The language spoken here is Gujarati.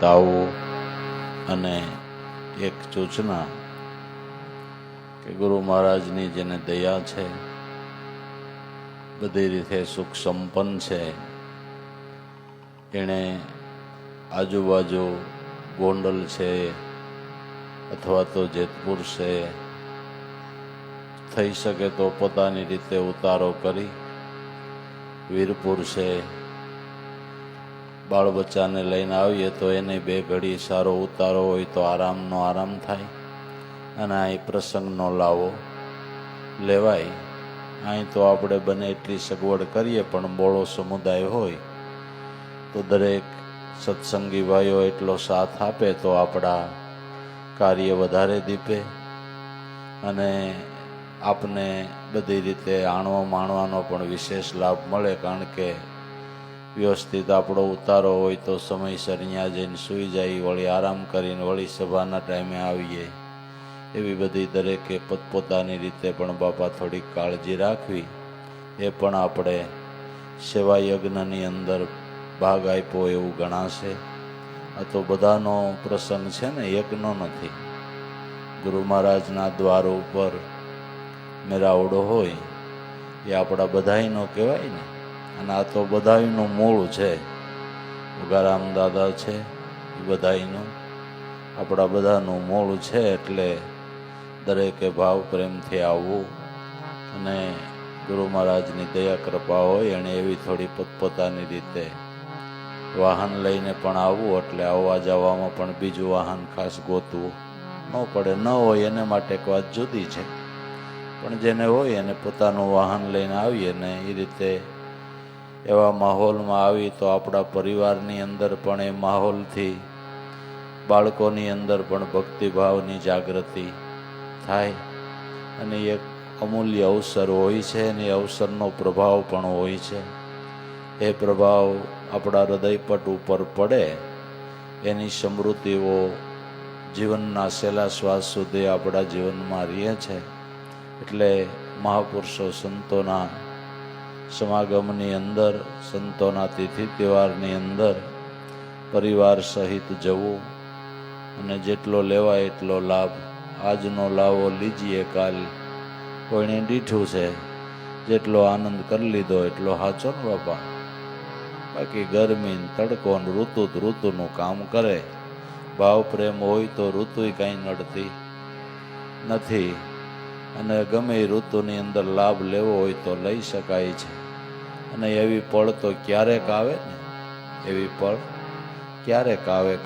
તાવો અને એક સૂચના કે ગુરુ મહારાજની જેને દયા છે, બધી રીતે સુખ સંપન્ન છે, એણે આજુબાજુ ગોંડલ છે અથવા તો જેતપુર છે, થઈ શકે તો પોતાની રીતે ઉતારો કરી, વીરપુર છે બાળ બચ્ચાને લઈને આવીએ તો એને બે ઘડી સારો ઉતારો હોય તો આરામનો આરામ થાય. અને અહીં પ્રસંગનો લાવો. લેવાય. અહીં તો આપણે બને એટલી સગવડ કરીએ પણ બોળો સમુદાય હોય તો દરેક સત્સંગી ભાઈઓ એટલો સાથ આપે તો આપણા કાર્ય વધારે દીપે. અને આપને બધી રીતે આણવા માણવાનો પણ વિશેષ લાભ મળે કારણ કે વ્યવસ્થિત આપણો ઉતારો હોય તો સમયસર ત્યાં જઈને સૂઈ જાય, વળી આરામ કરીને વળી સભાના ટાઈમે આવીએ. એવી બધી દરેકે પોતપોતાની રીતે પણ બાપા થોડીક કાળજી રાખવી. એ પણ આપણે સેવા યજ્ઞની અંદર ભાગ આપ્યો એવું ગણાશે. આ તો બધાનો પ્રસંગ છે ને, યજ્ઞ નથી. ગુરુ મહારાજના દ્વાર ઉપર મેરાવડો હોય, એ આપણા બધાયનો કહેવાય ને. અને આ તો બધાયનું મૂળ છે. ઉગારામ દાદા છે એ બધાયનું. આપણા બધાનું મૂળ છે એટલે દરેકે ભાવ પ્રેમથી આવવું. અને ગુરુ મહારાજની દયા કૃપા હોય એણે એવી થોડી પોતપોતાની રીતે વાહન લઈને પણ આવવું એટલે આવવા જવામાં પણ બીજું વાહન ખાસ ગોતવું. ન પડે, ન હોય એને માટે એક વાત જુદી છે. પણ જેને હોય એને પોતાનું વાહન લઈને આવીએ ને એ રીતે એવા માહોલમાં આવી તો આપણા પરિવારની અંદર પણ એ માહોલથી, બાળકોની અંદર પણ ભક્તિભાવની જાગૃતિ થાય. અને એક અમૂલ્ય અવસર હોય છે અને એ અવસરનો પ્રભાવ પણ હોય છે. એ પ્રભાવ આપણા હૃદયપટ ઉપર પડે, એની સમૃદ્ધિઓ જીવનના છેલ્લા શ્વાસ સુધી આપણા જીવનમાં રહે છે. એટલે મહાપુરુષો, સંતોના સમાગમની અંદર, સંતોના તિથિ તહેવારની અંદર, પરિવાર સહિત જવું અને જેટલો લેવાય એટલો લાભ. આજનો લાવો લીજીએ કાલ. કોઈને દીઠું છે, જેટલો આનંદ કરી લીધો એટલો હાચો ને બાપા બાકી ગરમી તડકો ઋતુ ઋતુનું કામ કરે. ભાવ પ્રેમ હોય તો ઋતુય કાંઈ નડતી નથી. અને ગમે ઋતુની અંદર લાભ લેવો હોય તો લઈ શકાય છે. અને એવી પળ તો ક્યારેક આવે ને? એવી પળ ક્યારેક આવે?